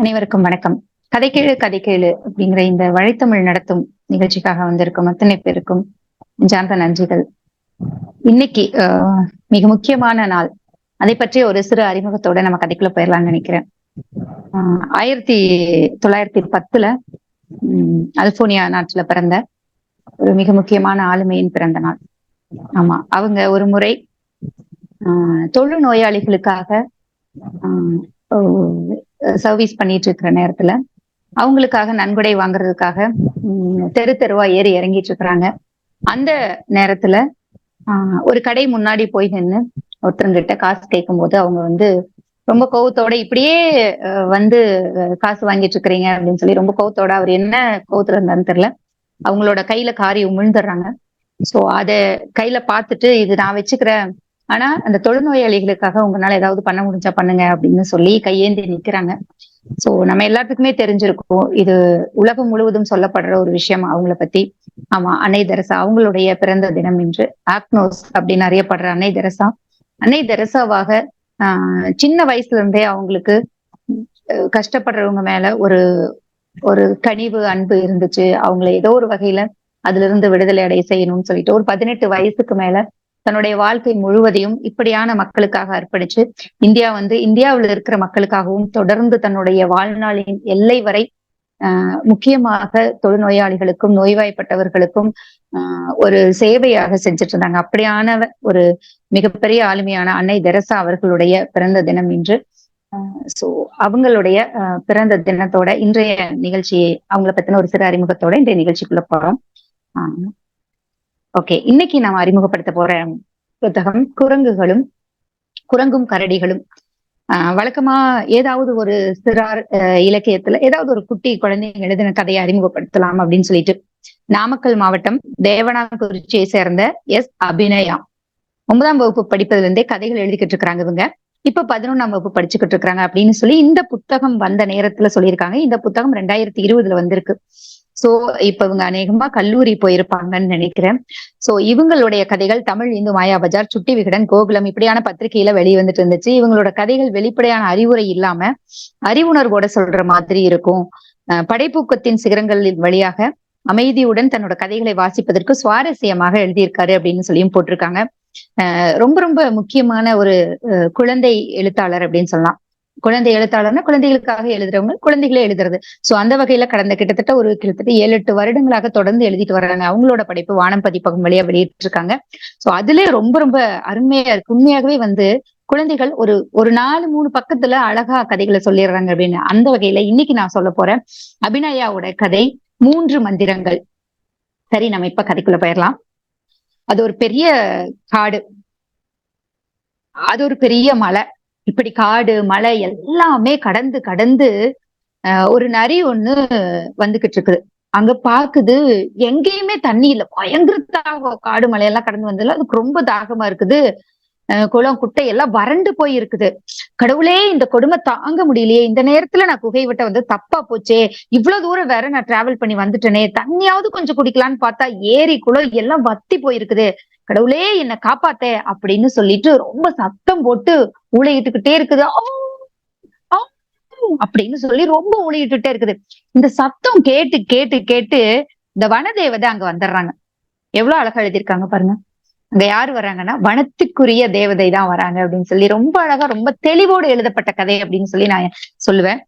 அனைவருக்கும் வணக்கம். கதைக்கேழு கதைக்கேழு அப்படிங்கிற இந்த வழித்தமிழ் நடத்தும் நிகழ்ச்சிக்காக வந்திருக்கும் அத்தனை பேருக்கும் ஜாந்த நன்றிகள். இன்னைக்கு ஆஹ், மிக முக்கியமான நாள். அதை பற்றிய ஒரு சிறு அறிமுகத்தோட நம்ம கதைக்குள்ள போயிடலாம்னு நினைக்கிறேன். ஆஹ், ஆயிரத்தி தொள்ளாயிரத்தி பத்துல உம், அல்போனியா நாட்டுல பிறந்த ஒரு மிக முக்கியமான ஆளுமையின் பிறந்த நாள். ஆமா அவங்க ஒரு முறை ஆஹ், தொழு நோயாளிகளுக்காக சர்வீஸ் பண்ணிட்டு இருக்கிற நேரத்துல அவங்களுக்காக நன்கொடை வாங்குறதுக்காக உம், தெரு தெருவா ஏறி இறங்கிட்டு இருக்கிறாங்க அந்த நேரத்துல ஆஹ், ஒரு கடை முன்னாடி போய் நின்று ஒருத்தருங்கிட்ட காசு கேட்கும் போது அவங்க வந்து ரொம்ப கோவத்தோட இப்படியே வந்து காசு வாங்கிட்டு இருக்கிறீங்க அப்படின்னு சொல்லி ரொம்ப கோவத்தோட அவர் என்ன கோவத்துல இருந்தாருன்னு தெரியல. அவங்களோட கையில காரி உமிழ்ந்துடுறாங்க. சோ அத கையில பார்த்துட்டு இது நான் வச்சுக்கிறேன். ஆனா அந்த தொழுநோயாளிகளுக்காக உங்களால ஏதாவது பண்ண முடிஞ்சா பண்ணுங்க அப்படின்னு சொல்லி கையேந்தி நிக்கிறாங்க. சோ நம்ம எல்லாத்துக்குமே தெரிஞ்சிருக்கும். இது உலகம் முழுவதும் சொல்லப்படுற ஒரு விஷயம் அவங்கள பத்தி. ஆமா அன்னை தெரசா அவங்களுடைய பிறந்த தினம் இன்று. ஆக்னோஸ் அப்படின்னு அறியப்படுற அன்னை தெரசா. அன்னை தெரசாவாக ஆஹ் சின்ன வயசுல இருந்தே அவங்களுக்கு கஷ்டப்படுறவங்க மேல ஒரு ஒரு கனிவு அன்பு இருந்துச்சு. அவங்கள ஏதோ ஒரு வகையில அதுல இருந்து விடுதலை அடைய செய்யணும்னு சொல்லிட்டு ஒரு பதினெட்டு வயசுக்கு மேல தன்னுடைய வாழ்க்கை முழுவதையும் இப்படியான மக்களுக்காக அர்ப்பணிச்சு இந்தியா வந்து இந்தியாவுல இருக்கிற மக்களுக்காகவும் தொடர்ந்து தன்னுடைய வாழ்நாளின் எல்லை வரை ஆஹ் முக்கியமாக தொழுநோயாளிகளுக்கும் நோய்வாய்ப்பட்டவர்களுக்கும் ஆஹ் ஒரு சேவையாக செஞ்சுட்டு இருந்தாங்க அப்படியான ஒரு மிகப்பெரிய ஆளுமையான அன்னை தெரசா அவர்களுடைய பிறந்த தினம் இன்று. சோ அவங்களுடைய பிறந்த தினத்தோட இன்றைய நிகழ்ச்சியை அவங்கள பத்தின ஒரு சிறு அறிமுகத்தோட இன்றைய நிகழ்ச்சிக்குள்ள போறோம். ஓகே இன்னைக்கு நாம் அறிமுகப்படுத்த போற புத்தகம் குரங்குகளும் குரங்கும் கரடிகளும். ஆஹ் வழக்கமா ஏதாவது ஒரு சிறார் இலக்கியத்துல ஏதாவது ஒரு குட்டி குழந்தைங்க எழுதின கதையை அறிமுகப்படுத்தலாம் அப்படின்னு சொல்லிட்டு நாமக்கல் மாவட்டம் தேவனாங்குறிச்சியை சேர்ந்த எஸ். அபிநயா. ஒன்பதாம் வகுப்பு படிப்பதுல இருந்தே கதைகள் எழுதிக்கிட்டு இருக்காங்க இவங்க. இப்ப பதினொன்னாம் வகுப்பு படிச்சுக்கிட்டு இருக்காங்க அப்படின்னு சொல்லி இந்த புத்தகம் வந்த நேரத்துல சொல்லியிருக்காங்க. இந்த புத்தகம் ரெண்டாயிரத்தி இருபதுல வந்திருக்கு. சோ இப்ப இவங்க அநேகமா கல்லூரி போயிருப்பாங்கன்னு நினைக்கிறேன். சோ இவங்களுடைய கதைகள் தமிழ் இந்து மாயா பஜார் சுட்டி விகடன் கோகுலம் இப்படியான பத்திரிகையில வெளிவந்துட்டு இருந்துச்சு. இவங்களோட கதைகள் வெளிப்படையான அறிவுரை இல்லாம அறிவுணர்வோட சொல்ற மாதிரி இருக்கும். அஹ் படைப்பூக்கத்தின் சிகரங்களின் வழியாக அமைதியுடன் தன்னோட கதைகளை வாசிப்பதற்கு சுவாரஸ்யமாக எழுதியிருக்காரு அப்படின்னு சொல்லியும் போட்டிருக்காங்க. ரொம்ப ரொம்ப முக்கியமான ஒரு குழந்தை எழுத்தாளர் அப்படின்னு சொல்லலாம். குழந்தை எழுத்தாளர்னா குழந்தைகளுக்காக எழுதுறவங்க குழந்தைகளே எழுதுறது. சோ அந்த வகையில கடந்த கிட்டத்தட்ட ஒரு கிட்டத்தட்ட ஏழு எட்டு வருடங்களாக தொடர்ந்து எழுதிட்டு வர்றாங்க. அவங்களோட படைப்பு வானம் பதிப்பகம் வழியா வெளியிட்டு இருக்காங்க சோ அதுல ரொம்ப ரொம்ப அருமையா இருக்கு. உண்மையாகவே வந்து குழந்தைகள் ஒரு ஒரு நாலு மூணு பக்கத்துல அழகா கதைகளை சொல்லிடுறாங்க அப்படின்னு. அந்த வகையில இன்னைக்கு நான் சொல்ல போறேன். அபிநயாவோட கதை மூன்று மந்திரங்கள். சரி நம்ம இப்ப கதைக்குள்ள போயிடலாம். அது ஒரு பெரிய காடு. அது ஒரு பெரிய மலை. இப்படி காடு மலை எல்லாமே கடந்து கடந்து ஒரு நரி ஒண்ணு வந்துகிட்டு இருக்குது. அங்க பாக்குது எங்கேயுமே தண்ணி இல்ல. பயங்கர தாகம். காடு மலையெல்லாம் கடந்து வந்ததுல. அதுக்கு ரொம்ப தாகமா இருக்குது. குளம் குட்டை எல்லாம் வறண்டு போய் இருக்குது கடவுளே இந்த கொடுமை தாங்க முடியலையே. இந்த நேரத்துல நான் குகை விட்ட வந்து தப்பா போச்சே. இவ்வளவு தூரம் வேற நான் டிராவல் பண்ணி வந்துட்டேனே. தண்ணியாவது கொஞ்சம் குடிக்கலான்னு பார்த்தா ஏரி குளம் எல்லாம் வத்தி போயிருக்குது. கடவுளே என்ன காப்பாத்த அப்படின்னு சொல்லிட்டு ரொம்ப சத்தம் போட்டு ஊழையிட்டுக்கிட்டே இருக்குது. அப்படின்னு சொல்லி ரொம்ப ஊழையிட்டுட்டே இருக்குது. இந்த சத்தம் கேட்டு கேட்டு கேட்டு இந்த வனதேவதை அங்க வந்துடுறாங்க. எவ்வளவு அழகா எழுதியிருக்காங்க பாருங்க. அங்க யார் வராங்கன்னா வனத்துக்குரிய தேவதை தான் வராங்க அப்படின்னு சொல்லி ரொம்ப அழகா ரொம்ப தெளிவோடு எழுதப்பட்ட கதை அப்படின்னு சொல்லி நான் சொல்லுவேன்.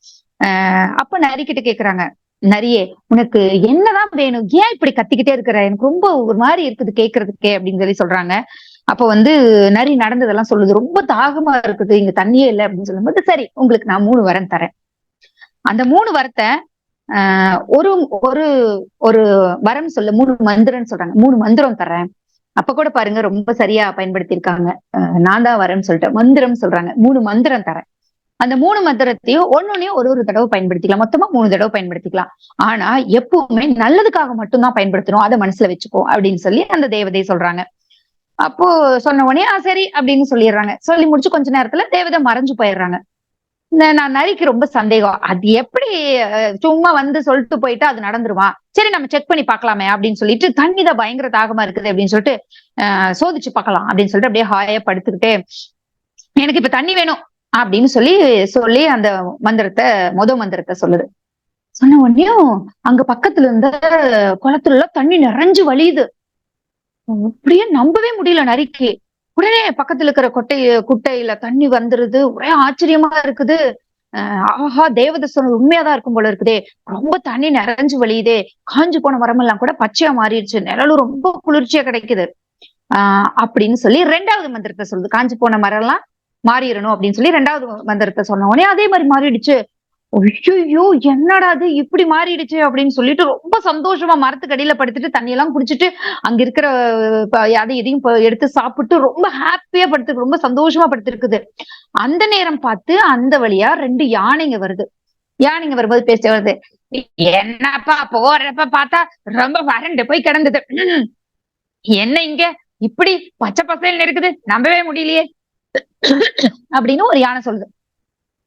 ஆஹ் அப்ப நரிக்கிட்ட கேக்குறாங்க நரியே உனக்கு என்னதான் வேணும்? ஏன் இப்படி கத்திக்கிட்டே இருக்கிற? எனக்கு ரொம்ப ஒரு மாதிரி இருக்குது கேக்குறதுக்கே அப்படின்னு சொல்லி சொல்றாங்க. அப்ப வந்து நரி நடந்ததெல்லாம் சொல்லுது. ரொம்ப தாகமா இருக்குது இங்க தண்ணியே இல்லை அப்படின்னு சொல்லும்போது சரி உங்களுக்கு நான் மூணு வரம் தரேன். அந்த மூணு வரத்தை ஆஹ் ஒரு ஒரு ஒரு வரம் சொல்ல மூணு மந்திரம்னு சொல்றாங்க. மூணு மந்திரம் தர்றேன். அப்ப கூட பாருங்க ரொம்ப சரியா பயன்படுத்தியிருக்காங்க. அஹ் நான் தான் வரேன்னு சொல்லிட்டேன் மந்திரம் சொல்றாங்க. மூணு மந்திரம் தரேன். அந்த மூணு மந்திரத்தையும் ஒன்னொன்னையும் ஒரு ஒரு தடவை பயன்படுத்திக்கலாம். மொத்தமா மூணு தடவை பயன்படுத்திக்கலாம். ஆனா எப்பவுமே நல்லதுக்காக மட்டும்தான் பயன்படுத்தணும். அதை மனசுல வச்சுக்கோ அப்படின்னு சொல்லி அந்த தேவதை சொல்றாங்க. அப்போ சொன்ன உடனே ஆ சரி அப்படின்னு சொல்லிடுறாங்க. சொல்லி முடிச்சு கொஞ்ச நேரத்துல தேவதை மறைஞ்சு போயிடுறாங்க. நான் நரிக்கு ரொம்ப சந்தேகம். அது எப்படி சும்மா வந்து சொல்லிட்டு போயிட்டு அது நடந்துருமா? சரி நம்ம செக் பண்ணி பார்க்கலாமே அப்படின்னு சொல்லிட்டு தண்ணி தான் பயங்கர தாகமா இருக்குது அப்படின்னு சொல்லிட்டு அஹ் சோதிச்சு பார்க்கலாம் அப்படின்னு சொல்லிட்டு அப்படியே ஹாயா படுத்துக்கிட்டே எனக்கு இப்ப தண்ணி வேணும் அப்படின்னு சொல்லி சொல்லி அந்த மந்திரத்தை முத மந்திரத்தை சொல்லுது. சொன்ன உடனேயும் அங்க பக்கத்துல இருந்த குளத்துல எல்லாம் தண்ணி நிறைஞ்சு வழியுது. அப்படியே நம்பவே முடியல நரிக்கு. உடனே பக்கத்துல இருக்கிற கொட்டை குட்டையில தண்ணி வந்துருது. ஒரே ஆச்சரியமா இருக்குது. ஆஹா தேவதை சொன்னது உண்மையாதான் இருக்கும் போல இருக்குதே. ரொம்ப தண்ணி நிறைஞ்சு வழியுதே. காஞ்சு போன மரமெல்லாம் கூட பச்சையா மாறிடுச்சு. நிழலும் ரொம்ப குளிர்ச்சியா கிடைக்குது. ஆஹ் அப்படின்னு சொல்லி ரெண்டாவது மந்திரத்தை சொல்லுது. காஞ்சு போன மரம் எல்லாம் மாறிடணும் அப்படின்னு சொல்லி ரெண்டாவது மந்திரத்தை சொன்ன உடனே அதே மாதிரி மாறிடுச்சு. ஐயோ என்னடா அது இப்படி மாறிடுச்சு அப்படின்னு சொல்லிட்டு ரொம்ப சந்தோஷமா மரத்துக்கு அடியில படுத்துட்டு தண்ணி எல்லாம் குடிச்சிட்டு அங்க இருக்கிற அதை இதையும் எடுத்து சாப்பிட்டு ரொம்ப ஹாப்பியா படுத்து ரொம்ப சந்தோஷமா படுத்திருக்குது. அந்த நேரம் பார்த்து அந்த வழியா ரெண்டு யானைங்க வருது. யானைங்க வரும்போது பேச வருது. என்னப்பா போறப்ப பார்த்தா ரொம்ப வறண்டு போய் கிடந்தது. உம். என்ன இங்க? இப்படி பச்சை பசேல்னு இருக்குது. நம்பவே முடியலையே. அப்படின்னு ஒரு யானை சொல்லுது.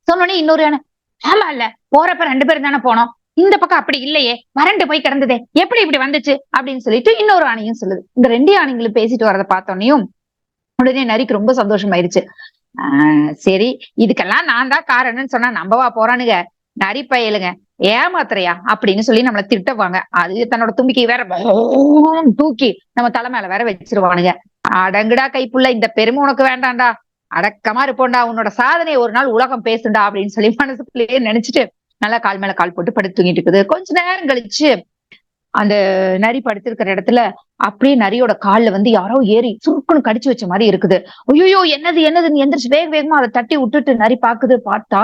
சொன்னோடனே இன்னொரு யானை ஆமா இல்ல. போறப்ப ரெண்டு பேரும் தானே போனோம். இந்த பக்கம் அப்படி இல்லையே. வறண்டு போய் கிடந்ததே. எப்படி இப்படி வந்துச்சு? அப்படின்னு சொல்லிட்டு இன்னொரு ஆணையும் சொல்லுது. இந்த ரெண்டு ஆணைங்களும் பேசிட்டு வரதை பார்த்தோன்னையும் உடனே நரிக்கு ரொம்ப சந்தோஷமாயிருச்சு. ஆஹ் சரி இதுக்கெல்லாம் நான் தான் காரணம்னு சொன்னா நம்பவா போறானுங்க? நரி பயலுங்க. ஏமாத்துறையா? அப்படின்னு சொல்லி நம்மளை திட்டவாங்க அது தன்னோட தும்பிக்கை வேற தூக்கி நம்ம தலை மேல வேற வச்சிருவானுங்க. அடங்குடா கைப்புள்ள. இந்த பெருமை உனக்கு வேண்டாம்டா. அடக்கமா இருப்போம்டா உன்னோட சாதனையை ஒரு நாள் உலகம் பேசுண்டா அப்படின்னு சொல்லி மனசுக்குள்ளேயே நினைச்சிட்டு நல்லா கால் மேல கால் போட்டு படுத்து தூங்கிட்டு இருக்குது. கொஞ்ச நேரம் கழிச்சு அந்த நரி படுத்திருக்கிற இடத்துல அப்படியே நரியோட கால்ல வந்து யாரோ ஏறி சுருக்குன்னு கடிச்சு வச்ச மாதிரி இருக்குது. ஐயோ என்னது என்னதுன்னு எந்திரிச்சு வேக வேகமா அதை தட்டி விட்டுட்டு நரி பாக்குது பார்த்தா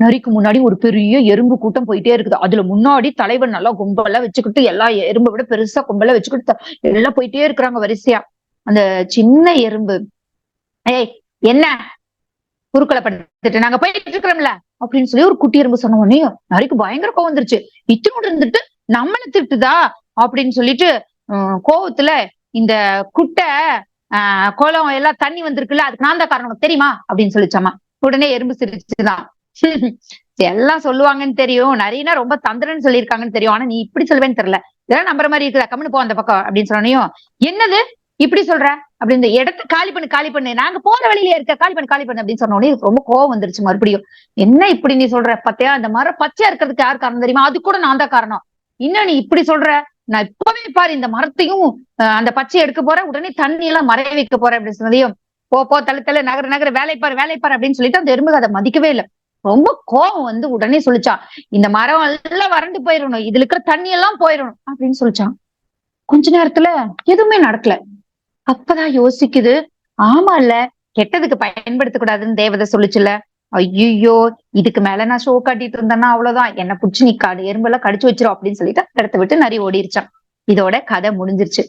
நரிக்கு முன்னாடி ஒரு பெரிய எறும்பு கூட்டம் போயிட்டே இருக்குது. அதுல முன்னாடி தலைவன் நல்லா கும்பலா வச்சுக்கிட்டு எல்லா எறும்பை விட பெருசா கும்பலா வச்சுக்கிட்டு எல்லாம் போயிட்டே இருக்கிறாங்க வரிசையா. அந்த சின்ன எறும்பு. ஏய் என்ன? குறுக்களை படுத்துட்டு நாங்க போயிட்டு இருக்கிறோம்ல அப்படின்னு சொல்லி ஒரு குட்டி எறும்பு சொன்ன உடனே நரிக்கு பயங்கர கோவம் வந்துருச்சு. இத்தினோடு இருந்துட்டு நம்மளை திட்டுதா அப்படின்னு சொல்லிட்டு கோவத்துல இந்த குட்டை ஆஹ் குளம் எல்லாம் தண்ணி வந்திருக்குல்ல அதுக்கு நான் தான் காரணம். தெரியுமா? அப்படின்னு சொல்லிச்சாமா. உடனே எறும்பு சிரிச்சுதான். எல்லாம் சொல்லுவாங்கன்னு தெரியும். நிறையனா ரொம்ப தந்திரன்னு சொல்லியிருக்காங்கன்னு தெரியும். ஆனா நீ இப்படி சொல்லுவேன்னு தெரியல. இதெல்லாம் நம்புற மாதிரி இருக்குதா? கம்முன்னு போ அந்த பக்கம் அப்படின்னு சொன்னையும் என்னது? இப்படி சொல்ற? அப்படி இந்த இடத்த காலி பண்ணு காலி பண்ணு. நாங்க போற வழியில இருக்க காலி பண்ணு காலி பண்ணு அப்படின்னு சொன்ன உடனே ரொம்ப கோவம் வந்துருச்சு மறுபடியும். என்ன இப்படி நீ சொல்ற? பத்தியா? அந்த மரம் பச்சையா இருக்கிறதுக்கு யார் காரணம் தெரியுமா? அது கூட நான் தான் காரணம். இன்னும் நீ இப்படி சொல்ற? நான் இப்பவே பாரு இந்த மரத்தையும் அந்த பச்சையை எடுக்க போறேன். உடனே தண்ணி எல்லாம் மறைய வைக்க போறேன் அப்படின்னு சொன்னதையும் போ போ தள்ளு தள்ளு நகர நகர வேலை பாரு வேலை பாரு அப்படின்னு சொல்லிட்டு அந்த எறும்பு அதை மதிக்கவே இல்லை. ரொம்ப கோவம் வந்து உடனே சொல்லிச்சான். இந்த மரம் எல்லாம் வறண்டு போயிடணும். இதுல இருக்கிற தண்ணி எல்லாம் போயிடணும் அப்படின்னு சொல்லிச்சான். கொஞ்ச நேரத்துல எதுவுமே நடக்கல. அப்பதான் யோசிக்குது. ஆமா இல்ல கெட்டதுக்கு பயன்படுத்த கூடாதுன்னு தேவதை சொல்லுச்சுல ஐயோ இதுக்கு மேல நான் ஷோ காட்டிட்டு இருந்தேன்னா அவ்வளவுதான். என்ன புடிச்சு நிக்காது எறும்பெல்லாம் கடிச்சு வச்சிரும் அப்படின்னு சொல்லிட்டு அந்த இடத்த விட்டு நிறைய ஓடிருச்சான். இதோட கதை முடிஞ்சிருச்சு.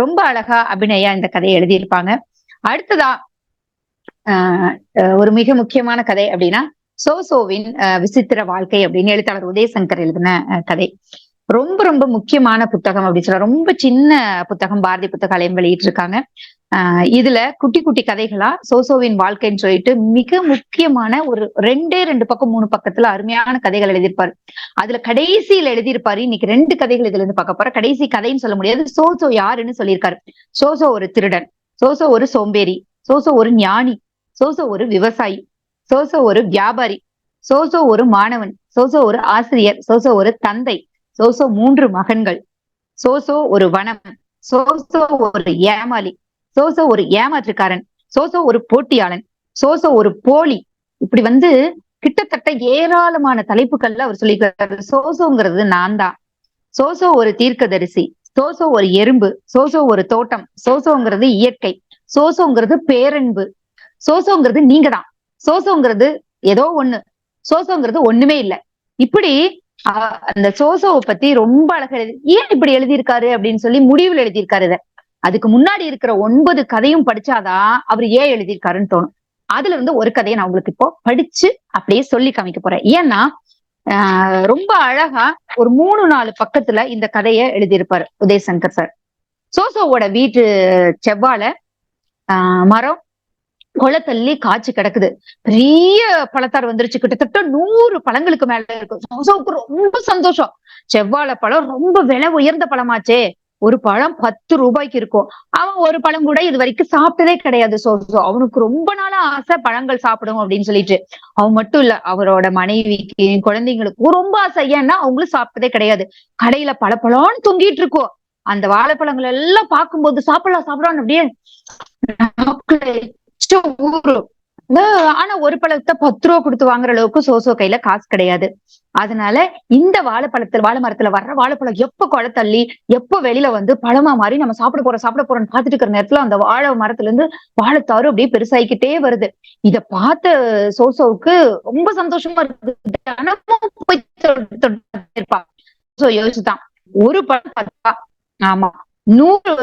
ரொம்ப அழகா அபிநயா இந்த கதையை எழுதியிருப்பாங்க. அடுத்ததா ஆஹ் ஒரு மிக முக்கியமான கதை அப்படின்னா சோசோவின் விசித்திர வாழ்க்கை அப்படின்னு எழுத்தாளர் உதயசங்கர் எழுதின கதை. ரொம்ப ரொம்ப முக்கியமான புத்தகம் அப்படின்னு சொல்ல ரொம்ப சின்ன புத்தகம் பாரதி புத்தகாலயம் வெளியிட்டு இருக்காங்க ஆஹ் இதுல குட்டி குட்டி கதைகளா சோசோவின் வாழ்க்கைன்னு சொல்லிட்டு மிக முக்கியமான ஒரு ரெண்டே ரெண்டு பக்கம் மூணு பக்கத்துல அருமையான கதைகள் எழுதியிருப்பாரு. அதுல கடைசியில எழுதியிருப்பாரு இன்னைக்கு ரெண்டு கதைகள் இதுல இருந்து பார்க்க போற கடைசி கதைன்னு சொல்ல முடியாது. சோசோ யாருன்னு சொல்லியிருக்காரு. சோசோ ஒரு திருடன். சோசோ ஒரு சோம்பேறி. சோசோ ஒரு ஞானி. சோசோ ஒரு விவசாயி. சோசோ ஒரு வியாபாரி. சோசோ ஒரு மாணவன். சோசோ ஒரு ஆசிரியர். சோசோ ஒரு தந்தை. சோசோ மூன்று மகன்கள். சோசோ ஒரு வனம். சோசோ ஒரு ஏமாளி. சோசோ ஒரு ஏமாற்றுக்காரன். சோசோ ஒரு போட்டியாளன். சோசோ ஒரு போலி. இப்படி வந்து கிட்டத்தட்ட ஏராளமான தலைப்புகள்ல அவர் சொல்லிக்கிறாரு சோசோங்கிறது நான் தான். சோசோ ஒரு தீர்க்கதரிசி. சோசோ ஒரு எறும்பு. சோசோ ஒரு தோட்டம். சோசோங்கிறது இயற்கை. சோசோங்கிறது பேரன்பு. சோசோங்கிறது நீங்க தான் சோசோங்கிறது ஏதோ ஒண்ணு. சோசோங்கிறது ஒண்ணுமே இல்ல. இப்படி அந்த சோசோவை பத்தி ரொம்ப அழகா எழுதி ஏன் இப்படி எழுதியிருக்காரு அப்படின்னு சொல்லி முடிவுல எழுதியிருக்காரு இதை. அதுக்கு முன்னாடி இருக்கிற ஒன்பது கதையும் படிச்சாதான் அவர் ஏன் எழுதியிருக்காருன்னு தோணும். அதுல இருந்து ஒரு கதையை நான் உங்களுக்கு இப்போ படிச்சு அப்படியே சொல்லி காமிக்க போறேன். ஏன்னா ஆஹ் ரொம்ப அழகா ஒரு மூணு நாலு பக்கத்துல இந்த கதையை எழுதியிருப்பாரு உதயசங்கர் சார். சோசோவோட வீட்டு செவ்வாழை ஆஹ் மரம் கொலை தள்ளி காய்ச்சி கிடக்குது. பெரிய பழத்தார் வந்துருச்சு. கிட்டத்தட்ட நூறு பழங்களுக்கு மேல இருக்கு. சோசோவுக்கு ரொம்ப சந்தோஷம். செவ்வாழை பழம் ரொம்ப விலை உயர்ந்த பழமாச்சே. ஒரு பழம் பத்து ரூபாய்க்கு இருக்கும். அவன் ஒரு பழம் கூட இது வரைக்கும் சாப்பிட்டதே கிடையாது சோ அவனுக்கு ரொம்ப நாளா ஆசை பழங்கள் சாப்பிடும் அப்படின்னு சொல்லிட்டு. அவன் மட்டும் இல்ல அவரோட மனைவிக்கு குழந்தைங்களுக்கும் ரொம்ப ஆசை. ஏன்னா அவங்களும் சாப்பிட்டதே கிடையாது. கடையில பல பழம்னு தொங்கிட்டு இருக்கும். அந்த வாழைப்பழங்கள் எல்லாம் பார்க்கும்போது சாப்பிடலாம் சாப்பிடலாம் அப்படியே நாக்குல ஆனா ஒரு பழத்தை பத்து ரூபா கொடுத்து வாங்குற அளவுக்கு சோசோ கையில காசு கிடையாது. அதனால இந்த வாழைப்பழத்துல வாழை மரத்துல வர்ற வாழைப்பழம் எப்ப கொலை தள்ளி எப்ப வெளியில வந்து பழமா மாறி நம்ம சாப்பிட போறோம் சாப்பிட போறோம்னு பாத்துட்டு இருக்கிற நேரத்துல அந்த வாழை மரத்துல இருந்து வாழைத்தாறு அப்படியே பெருசாயிக்கிட்டே வருது. இத பார்த்த சோசோவுக்கு ரொம்ப சந்தோஷமா இருக்கு தினமும் போய் இருப்பான் சோ யோசிச்சுதான். ஒரு பழம் பத்தா? ஆமா. நூறு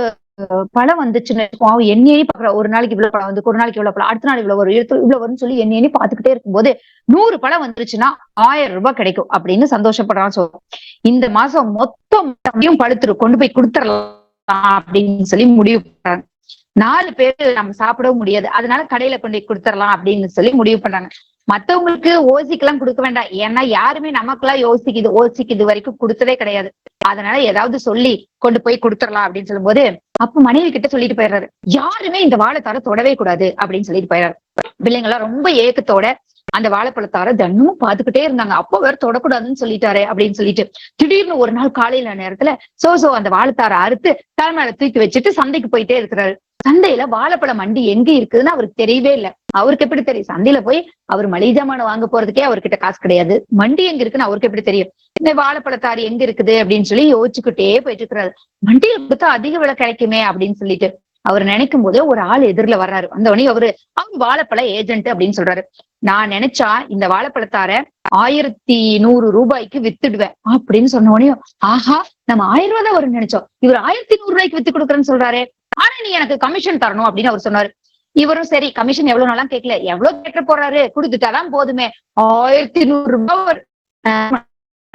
பழம் வந்துச்சுன்னு அவன் எண்ணி பாக்குற ஒரு நாளைக்கு இவ்வளவு பழம் வந்து ஒரு நாளைக்கு இவ்வளவு பழம் அடுத்த நாள் இவ்வளவு வரும் இவ்வளவு இவ்வளவு வரும்னு சொல்லி எண்ணி எண்ணி பாத்துக்கிட்டே இருக்கும்போது நூறு பழம் வந்துருச்சுன்னா ஆயிரம் ரூபாய் கிடைக்கும் அப்படின்னு சந்தோஷப்படுறான்னு சொல்லுவோம் இந்த மாசம் மொத்தம் பழுத்துரு கொண்டு போய் கொடுத்துடலாம் அப்படின்னு சொல்லி முடிவு பண்றாங்க. நாலு பேரு நம்ம சாப்பிடவும் முடியாது. அதனால கடையில கொண்டு போய் கொடுத்துடலாம் அப்படின்னு சொல்லி முடிவு பண்றாங்க. மத்தவங்களுக்கு ஓசிக்கெல்லாம் கொடுக்க வேண்டாம். ஏன்னா யாருமே நமக்கெல்லாம் யோசிக்குது ஓசிக்கு இது வரைக்கும் கொடுத்ததே கிடையாது. அதனால ஏதாவது சொல்லி கொண்டு போய் கொடுத்துடலாம் அப்படின்னு சொல்லும் போது அப்ப மனைவி கிட்ட சொல்லிட்டு போயிடுறாரு. யாருமே இந்த வாழைத்தார தொடவே கூடாது அப்படின்னு சொல்லிட்டு போயிடுறாரு. பிள்ளைங்க ரொம்ப ஏக்கத்தோட அந்த வாழைப்பழத்தார தினமும் பாத்துக்கிட்டே இருந்தாங்க. அப்போ வேற தொடக்கூடாதுன்னு சொல்லிட்டாரு அப்படின்னு சொல்லிட்டு திடீர்னு ஒரு நாள் காலையில நேரத்துல சோ சோ அந்த வாழைத்தார அறுத்து தலைமையில தூக்கி வச்சுட்டு சந்தைக்கு போயிட்டே இருக்கிறாரு. சந்தையில வாழைப்பழ மண்டி எங்க இருக்குதுன்னு அவருக்கு தெரியவே இல்லை. அவருக்கு எப்படி தெரியும்? சந்தையில போய் அவர் மளிகை ஜாமான் வாங்க போறதுக்கே அவர்கிட்ட காசு கிடையாது. மண்டி எங்க இருக்குன்னு அவருக்கு எப்படி தெரியும்? இந்த வாழைப்பழத்தாறு எங்க இருக்குது அப்படின்னு சொல்லி யோசிச்சுக்கிட்டே போயிட்டு இருக்கிறாரு. மண்டியில கொடுத்தா அதிக விலை கிடைக்குமே அப்படின்னு சொல்லிட்டு அவர் நினைக்கும் போதே ஒரு ஆள் எதிரில வர்றாரு. அந்த உடனே அவரு அவங்க வாழைப்பழ ஏஜென்ட் அப்படின்னு சொல்றாரு. நான் நினைச்சா இந்த வாழைப்பழத்தார ஆயிரத்தி நூறு ரூபாய்க்கு வித்துடுவேன் அப்படின்னு சொன்ன உடனே ஆஹா நம்ம ஆயிரம் ரூபாய் தான் வரும்னு நினைச்சோம். இவர் ஆயிரத்தி நூறு ரூபாய்க்கு வித்து கொடுக்குறேன்னு சொல்றாரு. ஆனா நீ எனக்கு கமிஷன் தரணும் அப்படின்னு அவர் சொன்னாரு. இவரும் சரி கமிஷன் எவ்வளவு நாளா கேட்கல. எவ்வளவு கேட்டு போறாரு? கொடுத்துட்டாதான் போதுமே. ஆயிரத்தி நூறு ரூபாய்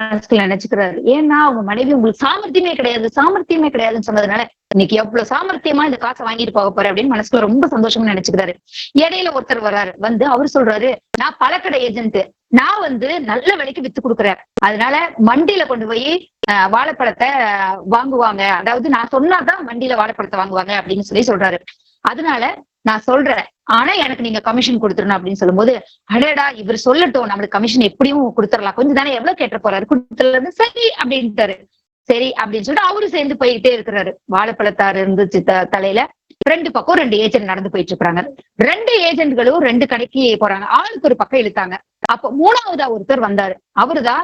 மனசுக்குள்ள நினைச்சுக்கிறாரு. ஏன்னா அவங்க மனைவி உங்களுக்கு சாமர்த்தியமே கிடையாது. சாமர்த்தியமே கிடையாதுன்னு சொன்னதுனால இன்னைக்கு எவ்வளவு சாமர்த்தியமா இந்த காசை வாங்கிட்டு போக போறேன் அப்படின்னு மனசுக்குள்ள ரொம்ப சந்தோஷமா நினைச்சுக்கிறாரு. இடையில ஒருத்தர் வர்றாரு. வந்து அவர் சொல்றாரு நான் பழக்கடை ஏஜென்ட் நான் வந்து நல்ல விலைக்கு வித்து கொடுக்குறேன். அதனால மண்டியில கொண்டு போய் வாழைப்பழத்தை வாங்குவாங்க. அதாவது நான் சொன்னாதான் வண்டியில வாழைப்பழத்தை வாங்குவாங்க அப்படின்னு சொல்லி சொல்றாரு. அதனால நான் சொல்றேன். ஆனா எனக்கு நீங்க கமிஷன் கொடுத்துடணும் அப்படின்னு சொல்லும்போது அடடா இவர் சொல்லட்டும். நம்மளுக்கு கமிஷன் எப்படியும் கொடுத்துடலாம். கொஞ்சம் தானே எவ்வளவு கேட்ட போறாரு? கொடுத்துறது சரி அப்படின்ட்டாரு. சரி அப்படின்னு சொல்லிட்டு அவரு சேர்ந்து போயிட்டே இருக்கிறாரு. வாழைப்பழத்தாறு இருந்துச்சு த- தலையில. ரெண்டு பக்கம் ரெண்டு ஏஜென்ட் நடந்து போயிட்டு இருக்கிறாங்க. ரெண்டு ஏஜென்ட்களும் ரெண்டு கடைக்கு போறாங்க. ஆளுக்கு ஒரு பக்கம் இழுத்தாங்க. அப்ப மூணாவதா ஒருத்தர் வந்தாரு. அவருதான்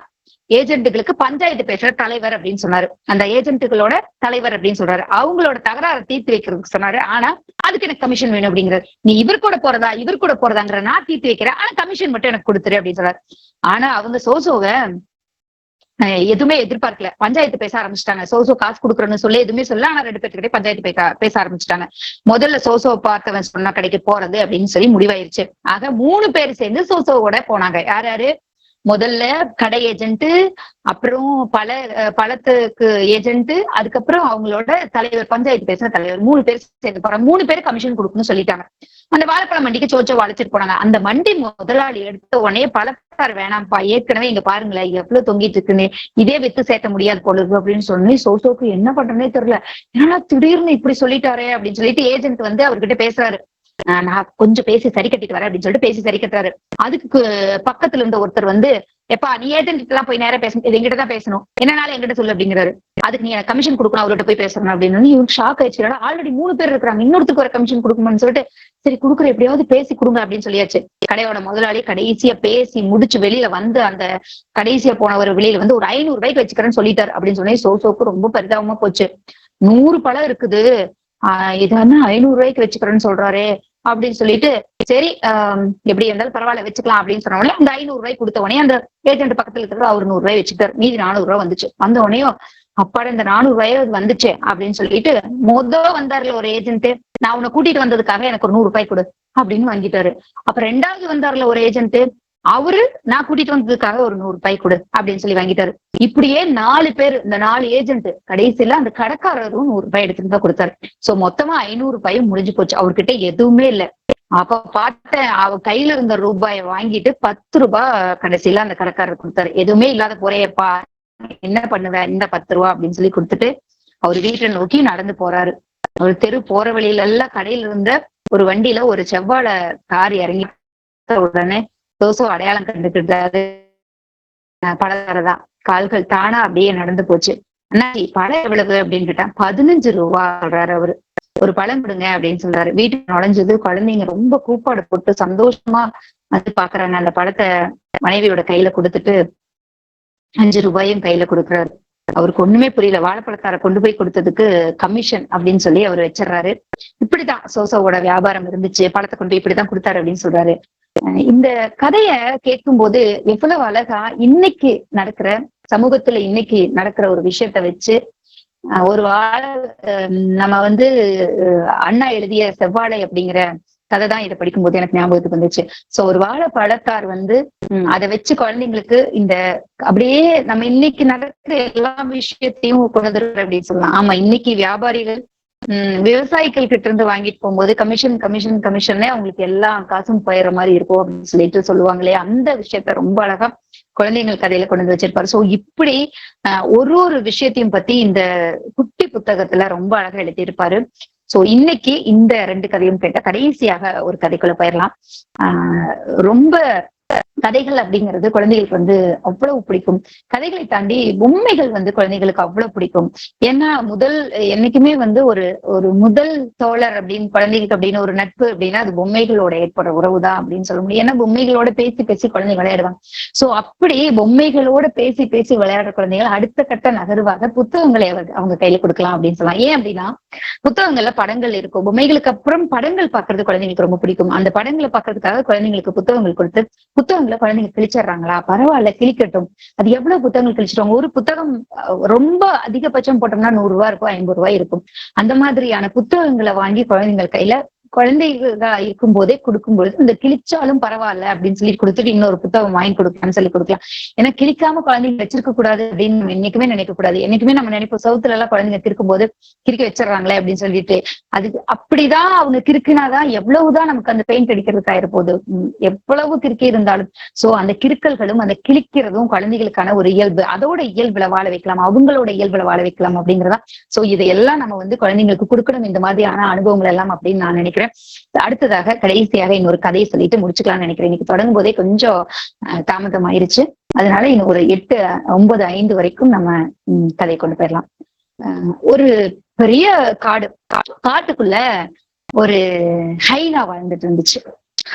ஏஜென்ட்டுகளுக்கு பஞ்சாயத்து பேசுற தலைவர் அப்படின்னு சொன்னாரு. அந்த ஏஜென்ட்டுகளோட தலைவர் அப்படின்னு சொல்றாரு. அவங்களோட தகராறை தீர்த்து வைக்கிறதுக்கு சொன்னாரு. ஆனா அதுக்கு எனக்கு கமிஷன் வேணும் அப்படிங்கிறது நீ இவர் கூட போறதா இவர் கூட போறதாங்கிற நான் தீர்த்து வைக்கிறேன். ஆனா கமிஷன் மட்டும் எனக்கு கொடுத்துரு அப்படின்னு சொல்றாரு ஆனா அவங்க சோசோவை எதுவுமே எதிர்பார்க்கல. பஞ்சாயத்து பேச ஆரம்பிச்சிட்டாங்க. சோசோ காசு கொடுக்குறேன்னு சொல்லி எதுவுமே சொல்ல ஆனா ரெண்டு பேர்த்துக்கிட்டே பஞ்சாயத்து பேச பேச ஆரம்பிச்சிட்டாங்க. முதல்ல சோசோ பார்த்தவன் சொன்னா கடைக்கு போறது அப்படின்னு சொல்லி முடிவாயிருச்சு. ஆக மூணு பேர் சேர்ந்து சோசோவோட போனாங்க. யார் யாரு? முதல்ல கடை ஏஜென்ட் அப்புறம் பல பழத்துக்கு ஏஜென்ட் அதுக்கப்புறம் அவங்களோட தலைவர் பஞ்சாயத்து பேசுற தலைவர் மூணு பேர் சேர்ந்து போறாங்க. மூணு பேர் கமிஷன் கொடுக்கணும்னு சொல்லிட்டாங்க. அந்த வாழைப்பழம் மண்டிக்கு சோச்சோ வளைச்சிட்டு போனாங்க. அந்த மண்டி முதலாளி எடுத்த உடனே பழத்தார் வேணாம்ப்பா ஏற்கனவே இங்க பாருங்களேன் எவ்வளவு தொங்கிட்டு இருக்குன்னு இதே வித்து சேர்த்த முடியாது போல இருக்கு அப்படின்னு சொல்லி சோசோக்கு என்ன பண்றேனே தெரியல. ஏன்னா திடீர்னு இப்படி சொல்லிட்டாரே அப்படின்னு சொல்லிட்டு ஏஜென்ட் வந்து அவர்கிட்ட பேசுறாரு. நான் கொஞ்சம் பேசி சரி கட்டிட்டு வரேன் அப்படின்னு சொல்லிட்டு பேசி சரி கட்டுறாரு. அதுக்கு பக்கத்துல இருந்த ஒருத்தர் வந்து எப்பா நீ ஏஜென்ட் எல்லாம் போய் நேரம் பேசணும். இது எங்கிட்ட தான் பேசணும். என்னனால எங்கிட்ட சொல்லு அப்படிங்கிறாரு. அதுக்கு நீ எனக்கு கமிஷன் கொடுக்கணும் அவர்கிட்ட போய் பேசணும் அப்படின்னு. இவங்க ஷாக் ஆயிடுச்சு. ஆல்ரெடி மூணு பேர் இருக்கிறாங்க. இன்னொருத்துக்கு ஒரு கமிஷன் கொடுக்கணும்னு சொல்லிட்டு சரி குடுக்குற எப்படியாவது பேசி கொடுங்க அப்படின்னு சொல்லியாச்சு. கடையோட முதலாளி கடைசியா பேசி முடிச்சு வெளியில வந்து அந்த கடைசியா போனவர் வெளியில வந்து ஒரு ஐநூறு ரூபாய்க்கு வச்சுக்கிறேன்னு சொல்லிட்டாரு அப்படின்னு சொன்னே சோசோக்கு ரொம்ப பரிதாபமா போச்சு. நூறு பழம் இருக்குது. ஆஹ் இது வந்து ஐநூறு ரூபாய்க்கு வச்சுக்கிறேன்னு சொல்றாரே. அப்படின்னு சொல்லிட்டு சரி எப்படி இருந்தாலும் பரவாயில்ல வச்சுக்கலாம் அப்படின்னு சொன்ன உடனே அந்த ஐநூறு ரூபாய் கொடுத்த உடனே அந்த ஏஜென்ட் பக்கத்துல இருக்கிற அவர் நூறு ரூபாய் வச்சுக்கிட்டாரு. மீதி நானூறு ரூபாய் வந்துச்சு. வந்த உடனேயும் அப்பாட இந்த நானூறு அது வந்துச்சு அப்படின்னு சொல்லிட்டு மொத வந்தாருல ஒரு ஏஜென்ட் நான் உன்னை கூட்டிட்டு வந்ததுக்காக எனக்கு ஒரு நூறு ரூபாய் கொடு அப்படின்னு வாங்கிட்டாரு. அப்ப ரெண்டாவது வந்தாருல ஒரு ஏஜென்ட் அவரு நான் கூட்டிட்டு வந்ததுக்காக ஒரு நூறு ரூபாய் கொடு அப்படின்னு சொல்லி வாங்கிட்டாரு. இப்படியே நாலு பேர் இந்த நாலு ஏஜென்ட் கடைசியில அந்த கடைக்காரரும் நூறு ரூபாய் எடுத்துட்டு தான் கொடுத்தாரு. சோ மொத்தமா ஐநூறு ரூபாயும் முடிஞ்சு போச்சு. அவர்கிட்ட எதுவுமே இல்ல. அப்ப பார்த்தேன் அவ கையில இருந்த ரூபாயை வாங்கிட்டு பத்து ரூபாய் கடைசியில அந்த கடைக்காரர் கொடுத்தாரு. எதுவுமே இல்லாத போறேப்பா என்ன பண்ணுவ இந்த பத்து ரூபா அப்படின்னு சொல்லி கொடுத்துட்டு அவர் வீட்டை நோக்கி நடந்து போறாரு. ஒரு தெரு போற வழியில எல்லாம் கடையில இருந்த ஒரு வண்டியில ஒரு செவ்வாழை கார் இறங்கி உடனே தோசோ அடையாளம் கண்டுக்கிட்டாரு பழக்காரதான் கால்கள் தானா அப்படியே நடந்து போச்சு. அண்ணாச்சி பழம் எவ்வளவு அப்படின்னு கேட்டான் பதினஞ்சு ரூபா சொல்றாரு அவரு. ஒரு பழம் கொடுங்க அப்படின்னு சொல்றாரு. வீட்டுக்கு நுழைஞ்சது குழந்தைங்க ரொம்ப கூப்பாடு போட்டு சந்தோஷமா வந்து பாக்குறாங்க. அந்த பழத்தை மனைவியோட கையில கொடுத்துட்டு அஞ்சு ரூபாயும் கையில கொடுக்குறாரு. அவருக்கு ஒண்ணுமே புரியல. வாழைப்பழத்தார கொண்டு போய் கொடுத்ததுக்கு கமிஷன் அப்படின்னு சொல்லி அவர் வச்சிடறாரு. இப்படிதான் சோசோவோட வியாபாரம் இருந்துச்சு. பழத்தை கொண்டு போய் இப்படிதான் கொடுத்தாரு அப்படின்னு சொல்றாரு. இந்த கதைய கேட்கும் போது எவ்வளவு அழகா இன்னைக்கு நடக்கிற சமூகத்துல இன்னைக்கு நடக்கிற ஒரு விஷயத்த வச்சு ஒரு வாழ நம்ம வந்து அண்ணா எழுதிய செவ்வாழை அப்படிங்கிற கதை தான் இதை படிக்கும்போது எனக்கு ஞாபகத்துக்கு வந்துச்சு. சோ ஒரு வாழை பழத்தார் வந்து உம் அதை வச்சு குழந்தைங்களுக்கு இந்த அப்படியே நம்ம இன்னைக்கு நடக்கிற எல்லா விஷயத்தையும் கொண்டு வந்துருக்கிற அப்படின்னு சொல்லலாம். ஆமா இன்னைக்கு வியாபாரிகள் உம் விவசாயிகள் கிட்ட இருந்து வாங்கிட்டு போகும்போது கமிஷன் கமிஷன் கமிஷன்னே அவங்களுக்கு எல்லா காசும் போயிடுற மாதிரி இருக்கும் அப்படின்னு சொல்லிட்டு சொல்லுவாங்களே அந்த விஷயத்த ரொம்ப அழகா குழந்தைங்கள் கதையில கொண்டு வந்து வச்சிருப்பாரு. சோ இப்படி ஒரு ஒரு விஷயத்தையும் பத்தி இந்த குட்டி புத்தகத்துல ரொம்ப அழகா எழுதியிருப்பாரு. சோ இன்னைக்கு இந்த ரெண்டு கதையும் கேட்ட கடைசியாக ஒரு கதைக்குள்ள போயிடலாம் ஆஹ் ரொம்ப கதைகள் அப்படிங்கிறது குழந்தைகளுக்கு வந்து அவ்வளவு பிடிக்கும். கதைகளை தாண்டி பொம்மைகள் வந்து குழந்தைகளுக்கு அவ்வளவு பிடிக்கும். ஏன்னா முதல் என்னைக்குமே வந்து ஒரு ஒரு முதல் தோழர் அப்படின்னு குழந்தைகளுக்கு அப்படின்னு ஒரு நட்பு அப்படின்னா அது பொம்மைகளோட ஏற்படுற உறவு தான் அப்படின்னு சொல்ல முடியும். ஏன்னா பொம்மைகளோட பேசி பேசி குழந்தைங்க விளையாடுவாங்க. சோ அப்படி பொம்மைகளோட பேசி பேசி விளையாடுற குழந்தைகள் அடுத்த கட்ட நகர்வாக புத்தகங்களை அவங்க கையில கொடுக்கலாம் அப்படின்னு சொல்லலாம். ஏன் அப்படின்னா புத்தகங்கள்ல படங்கள் இருக்கும். பொம்மைகளுக்கு அப்புறம் படங்கள் பாக்குறது குழந்தைங்களுக்கு ரொம்ப பிடிக்கும். அந்த படங்களை பாக்குறதுக்காக குழந்தைங்களுக்கு புத்தகங்கள் கொடுத்து புத்தகங்களை குழந்தைங்க கிழிச்சிடுறாங்களா? பரவாயில்ல கிழிக்கட்டும். அது எவ்வளவு புத்தகங்கள் கிழிச்சிடுவாங்க ஒரு புத்தகம் ரொம்ப அதிகபட்சம் போட்டோம்னா நூறு ரூபாய் இருக்கும் ஐம்பது ரூபாய் இருக்கும். அந்த மாதிரியான புத்தகங்களை வாங்கி குழந்தைங்கள் கையில குழந்தைகளா இருக்கும் போதே கொடுக்கும் பொழுது இந்த கிழிச்சாலும் பரவாயில்ல அப்படின்னு சொல்லி கொடுத்துட்டு இன்னொரு புத்தகம் வாங்கி கொடுக்கலாம்னு சொல்லி கொடுக்கலாம். ஏன்னா கிழிக்காம குழந்தைங்க வச்சிருக்க கூடாது அப்படின்னு நம்ம என்னைக்குமே நினைக்க கூடாது. என்னைக்குமே நம்ம நினைப்போம் சவுத்துல எல்லாம் குழந்தைங்க கிறுக்கும் போது கிறுக்கி வச்சிடறாங்களே அப்படின்னு சொல்லிட்டு. அதுக்கு அப்படிதான் அவங்க கிறுக்கினாதான் எவ்வளவுதான் நமக்கு அந்த பெயிண்ட் அடிக்கிறதுக்கா இருப்போது எவ்வளவு கிறுக்கி இருந்தாலும் சோ அந்த கிறுக்கல்களும் அந்த கிழிக்கிறதும் குழந்தைகளுக்கான ஒரு இயல்பு. அதோட இயல்புல வாழ வைக்கலாம். அவங்களோட இயல்புல வாழ வைக்கலாம் அப்படிங்கிறதா சோ இதையெல்லாம் நம்ம வந்து குழந்தைங்களுக்கு கொடுக்கணும் இந்த மாதிரியான அனுபவங்கள் எல்லாம் அப்படின்னு நான் நினைக்கிறேன். அடுத்ததாக கடைசியாக இன்னொரு கதையை சொல்லிட்டு முடிச்சுக்கலாம்னு நினைக்கிறேன். இன்னைக்கு தொடங்கும் போதே கொஞ்சம் தாமதம் ஆயிருச்சு அதனால இன்னும் ஒரு எட்டு ஒன்பது ஐந்து வரைக்கும் நம்ம உம், கதையை கொண்டு போயிடலாம். ஒரு பெரிய காடு காட்டுக்குள்ள ஒரு ஹைனா வாழ்ந்துட்டு இருந்துச்சு.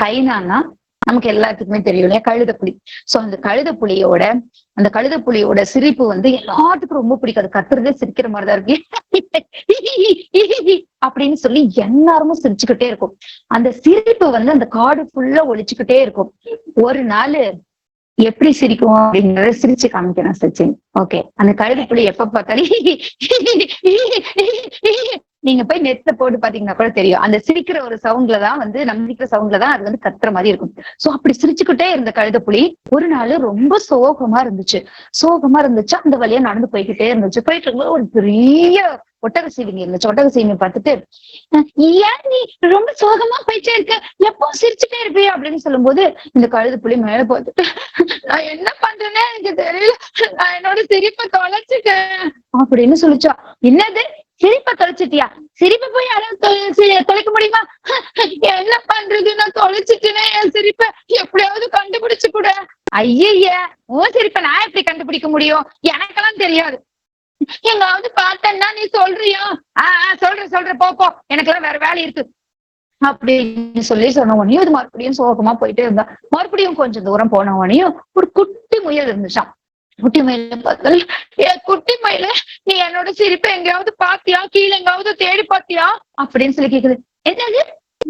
ஹைனான்னா நமக்கு எல்லாத்துக்குமே தெரியும் இல்லையா? கழுத புலி சோ அந்த கழுத புலியோட அந்த கழுத புலியோட சிரிப்பு வந்து எல்லாத்துக்கும் ரொம்ப பிடிக்கும். அது கத்துறதே சிரிக்கிற மாதிரிதான் இருக்கு. அப்படின்னு சொல்லி எல்லாருமே சிரிச்சுக்கிட்டே இருக்கும். அந்த சிரிப்பு வந்து அந்த காடு ஃபுல்லா ஒழிச்சுக்கிட்டே இருக்கும். ஒரு நாள் எப்படி சிரிக்கும் அப்படிங்கறத சிரிச்சு காமிக்கிறேன் சச்சின். ஓகே அந்த கழுத புலி எப்ப பார்த்தாலும் நீங்க போய் நெட்ல போட்டு பாத்தீங்கன்னா கூட தெரியும். அந்த சிரிக்கிற ஒரு சவுண்ட்ல தான் வந்து நம்ம சிரிக்கிற சவுண்ட்ல தான் அது வந்து கத்துற மாதிரி இருக்கும். சோ அப்படி சிரிச்சுக்கிட்டே இருந்த கழுத புலி ஒரு நாள் ரொம்ப சோகமா இருந்துச்சு. சோகமா இருந்துச்சு. அந்த வழியா நடந்து போய்கிட்டே இருந்துச்சு. போயிட்டு இருக்கும்போது ஒரு பெரிய ஒட்டக சீவிங்க இருந்துச்சு. ஒட்டக சீவிங்க பார்த்துட்டு ஏன் நீ ரொம்ப சோகமா போயிட்டே இருக்க? எப்போ சிரிச்சுட்டே இருப்பியா? அப்படின்னு சொல்லும்போது இந்த கழுது புலி மேல போத்துட்டு நான் என்ன பண்றேன்னே எனக்கு தெரியல. நான் என்னோட சிரிப்பை தொலைச்சிட்டேன். அப்படின்னு சொல்லிச்சா. என்னது? சிரிப்பை தொலைச்சிட்டியா? சிரிப்பை போய் யாரும் தொலைக்க முடியுமா? என்ன பண்றது? நான் தொலைச்சிட்டேனே என் சிரிப்பை. எப்படியாவது கண்டுபிடிச்சு கூட. ஐயய்ய உன் சிரிப்ப நான் எப்படி கண்டுபிடிக்க முடியும்? எனக்கெல்லாம் தெரியாது. எங்காவது பார்த்தேன்னா நீ சொல்றியா? ஆஹ் ஆஹ் சொல்றேன் சொல்றேன். போ போ. எனக்கெல்லாம் வேற வேலை இருக்கு. அப்படின்னு சொல்லி சொன்ன உடனே அது மறுபடியும் சோகமா போயிட்டே இருந்தா மறுபடியும் கொஞ்சம் தூரம் போன உனையும் ஒரு குட்டி முயல் இருந்துச்சான் குட்டி மயில பார்த்தாலும் ஏ குட்டி மயில நீ என்னோட சிரிப்பை எங்கேயாவது பாத்தியா கீழே எங்காவது தேடி பாத்தியா அப்படின்னு சொல்லி கேக்குது. என்னது?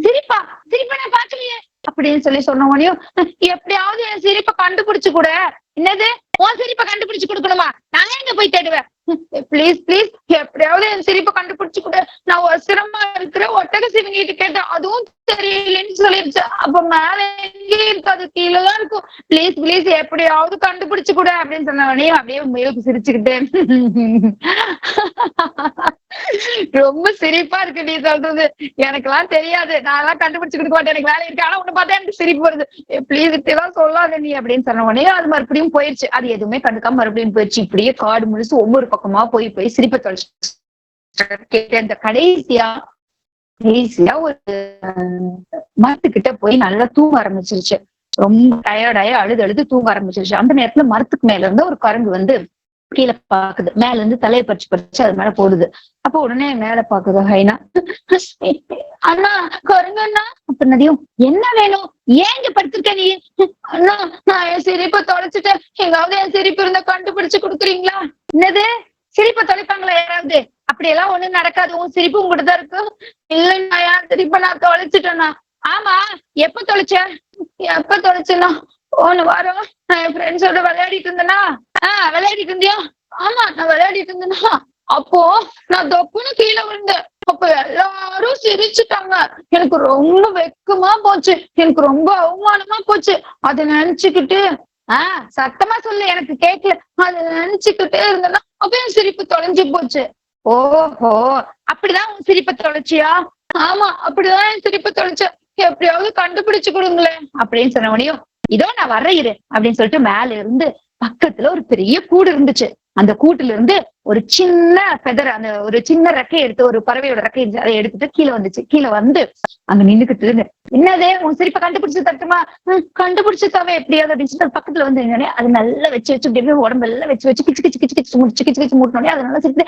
சிரிப்பா? சிரிப்பா நான் பாக்கலையே அப்படின்னு சொல்லி சொன்ன உடனேயும் எப்படியாவது என் சிரிப்பை கண்டுபிடிச்சு கூட. என்னது? உன் சிரிப்பை கண்டுபிடிச்சு கொடுக்கணுமா? நான் எங்க போய் தேடுவேன்? ப்ளீஸ் ப்ளீஸ் எப்படியாவது என் சிரிப்பை கண்டுபிடிச்சு கூட. நான் ஒசரமா இருக்கிற ஒட்டக சிவங்கிட்டு கேட்டேன். அதுவும் தெரியலன்னு சொல்லிருச்சு. அப்ப மேல எங்கேயும் இருக்காது. கீழே தான் இருக்கும். ப்ளீஸ் ப்ளீஸ் எப்படியாவது கண்டுபிடிச்சு கூட அப்படின்னு சொன்ன உடனே அப்படியே முயலுக்கு சிரிச்சுக்கிட்டேன். ரொம்ப சிரிப்பா இருக்கு நீ சொல்றது. எனக்கெல்லாம் தெரியாது. நான் எல்லாம் கண்டுபிடிச்சு கொடுக்க மாட்டேன் எனக்கு வேலை இருக்கு. ஆனா உன்னை பார்த்தா எனக்கு சிரிப்பு வருது. ப்ளீஸ் இப்படிலாம் சொல்லாத நீ அப்படின்னு சொன்ன உடனே அது மறுபடியும் போயிருச்சு. அது எதுவுமே கண்டுக்காம மறுபடியும் போயிருச்சு. இப்படியே காடு முழுசு ஒவ்வொரு பக்கமா போய் போய் சிரிப்பை தொலைச்சு கேட்டு கடைசியா? கடைசியா ஒரு மரத்துக்கிட்ட போய் நல்லா தூங்க ஆரம்பிச்சிருச்சு. ரொம்ப டயர்டாயி அழுது அழுது தூங்க ஆரம்பிச்சிருச்சு. அந்த நேரத்துல மரத்துக்கு மேல இருந்து ஒரு கரங்கு வந்து கீழே பாக்குது. மேல இருந்து தலையை பறிச்சு பறிச்சு அது மேல போடுது. அப்ப உடனே மேல பாக்குது ஹைனா. அண்ணா குரங்கு அண்ணா. அப்ப நதியும் என்ன வேணும்? ஏன் இங்க படுத்திருக்க நீ? அண்ணா நான் என் சிரிப்பை தொலைச்சிட்டேன். எங்காவது என் சிரிப்பு இருந்தா கண்டுபிடிச்சு கொடுக்குறீங்களா? என்னது? சிரிப்பை தொலைப்பாங்களா யாராவது? அப்படியெல்லாம் ஒண்ணும் நடக்காது. உன் சிரிப்பு உங்ககிட்ட தான் இருக்கு இல்லைண்ணா யார் சிரிப்பை நான் தொலைச்சிட்டேன்னா ஆமா எப்ப தொலைச்ச? எப்ப தொலைச்சேன்னா? போன வாரம் நான் என் ஃப்ரெண்ட்ஸோட விளையாடிட்டு இருந்தேனா? ஆஹ் விளையாடிட்டு இருந்தியா? ஆமா நான் விளையாடிட்டு இருந்தேனா? அப்போ நான் தொப்புன்னு கீழே விழுந்தேன். அப்ப எல்லாரும் சிரிச்சுட்டாங்க. எனக்கு ரொம்ப வெக்கமா போச்சு. எனக்கு ரொம்ப அவமானமா போச்சு. அத நினைச்சுக்கிட்டு ஆஹ் சத்தமா சொல்லு எனக்கு கேட்கல அத நினைச்சுக்கிட்டே இருந்தேன்னா அப்ப என் சிரிப்பு தொலைஞ்சு போச்சு. ஓஹோ அப்படிதான் உன் சிரிப்பை தொலைச்சியா? ஆமா அப்படிதான் என் சிரிப்பை தொலைச்ச எப்படியாவது கண்டுபிடிச்சு கொடுங்களேன் அப்படின்னு சொன்ன முடியும் இதோ நான் வர்ற இரு அப்படின்னு சொல்லிட்டு மேல இருந்து பக்கத்துல ஒரு பெரிய கூடு இருந்துச்சு. அந்த கூட்டுல இருந்து ஒரு சின்ன பெதர் அந்த ஒரு சின்ன ரெக்கை எடுத்து ஒரு பறவையோட ரெக்கை அதை எடுத்துட்டு கீழே வந்துச்சு. கீழே வந்து அங்க நின்னுக்கிட்டு இருந்து என்னதே? உன் சிரிப்பை கண்டுபிடிச்சு தட்டுமா? கண்டுபிடிச்சு தவ எப்படியாவது அப்படின்னு சொல்லிட்டு பக்கத்துல வந்து நின்னோடனே அது நல்லா வச்சு வச்சு இப்படி உடம்பு எல்லாம் வச்சு வச்சு கிச்சு கிச்சு கிச்சு கிச்சு முடிச்சு கிச்சு கிச்சு மூட்டினோடனே அது நல்லா சிரித்து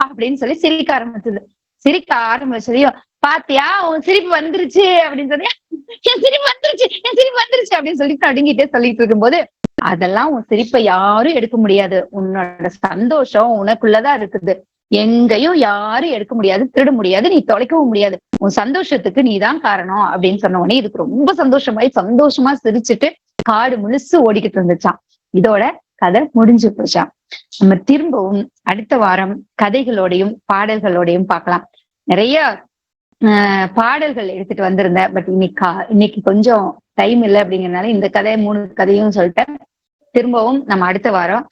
அப்படின்னு சொல்லி சிரிக்க ஆரம்பிச்சது. சிரிக்க ஆரம்பிச்சதையும் பாத்தியா உன் சிரிப்பு வந்துருச்சு அப்படின்னு சொல்லி என் சிரிப்பு வந்துருச்சு என் சிரிப்பு வந்துருச்சு அப்படின்னு சொல்லி அடுங்கிட்டே சொல்லிட்டு இருக்கும்போது அதெல்லாம் உன் சிரிப்பை யாரும் எடுக்க முடியாது. உன்னோட சந்தோஷம் உனக்குள்ளதான் இருக்குது. எங்கேயும் யாரும் எடுக்க முடியாது திருட முடியாது நீ தொலைக்கவும் முடியாது. உன் சந்தோஷத்துக்கு நீதான் காரணம் அப்படின்னு சொன்ன உடனே இதுக்கு ரொம்ப சந்தோஷமாயி சந்தோஷமா சிரிச்சுட்டு காடு முழுசு ஓடிக்கிட்டு இருந்துச்சான் இதோட கதை முடிஞ்சு போச்சான் நம்ம திரும்பவும் அடுத்த வாரம் கதைகளோடையும் பாடல்களோடையும் பார்க்கலாம். நிறைய பாடல்கள் எடுத்துட்டு வந்திருந்தேன் பட் இன்னைக்கு இன்னைக்கு கொஞ்சம் டைம் இல்லை அப்படிங்கறதுனால இந்த கதை மூணு கதையும் சொல்லிட்டேன். திரும்பவும் நம்ம அடுத்த வாரம்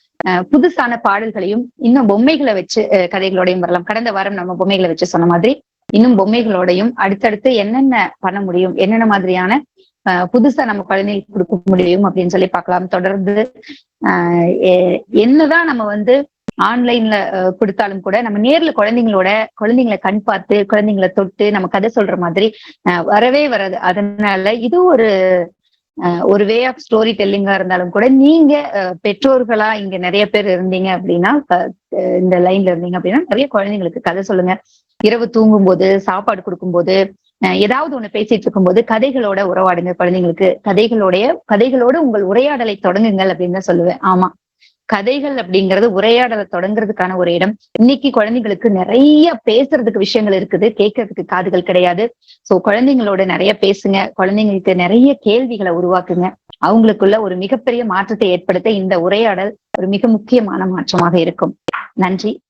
புதுசான பாடல்களையும் இன்னும் பொம்மைகளை வச்சு கதைகளோடையும் வரலாம். கடந்த வாரம் நம்ம பொம்மைகளை வச்சு சொன்ன மாதிரி இன்னும் பொம்மைகளோடையும் அடுத்தடுத்து என்னென்ன பண்ண முடியும் என்னென்ன மாதிரியான புதுசா நம்ம குழந்தைகளுக்கு கொடுக்க முடியும் அப்படின்னு சொல்லி பார்க்கலாம். தொடர்ந்து ஆஹ் என்னதான் நம்ம வந்து ஆன்லைன்ல கொடுத்தாலும் கூட நம்ம நேர்ல குழந்தைங்களோட குழந்தைங்களை கண் பார்த்து குழந்தைங்களை தொட்டு நம்ம கதை சொல்ற மாதிரி வரவே வராது. அதனால இது ஒரு ஒரு வே ஆஃப் ஸ்டோரி டெல்லிங்கா இருந்தாலும் கூட நீங்க பெற்றோர்களா இங்க நிறைய பேர் இருந்தீங்க அப்படின்னா இந்த லைன்ல இருந்தீங்க அப்படின்னா நிறைய குழந்தைங்களுக்கு கதை சொல்லுங்க. இரவு தூங்கும் போது சாப்பாடு கொடுக்கும்போது ஏதாவது ஒண்ணு பேசிட்டு இருக்கும்போது கதைகளோட உறவாடுங்க. குழந்தைங்களுக்கு கதைகளோடைய கதைகளோட உங்கள் உரையாடலை தொடங்குங்கள் அப்படின்னு தான் சொல்லுவேன். ஆமா. கதைகள் அப்படிங்கறது உரையாடலை தொடங்குறதுக்கான ஒரு இடம். இன்னைக்கு குழந்தைங்களுக்கு நிறைய பேசுறதுக்கு விஷயங்கள் இருக்குது. கேட்கறதுக்கு காதுகள் கிடையாது. சோ குழந்தைங்களோட நிறைய பேசுங்க. குழந்தைங்களுக்கு நிறைய கேள்விகளை உருவாக்குங்க. அவங்களுக்குள்ள ஒரு மிகப்பெரிய மாற்றத்தை ஏற்படுத்த இந்த உரையாடல் ஒரு மிக முக்கியமான மாற்றமாக இருக்கும். நன்றி.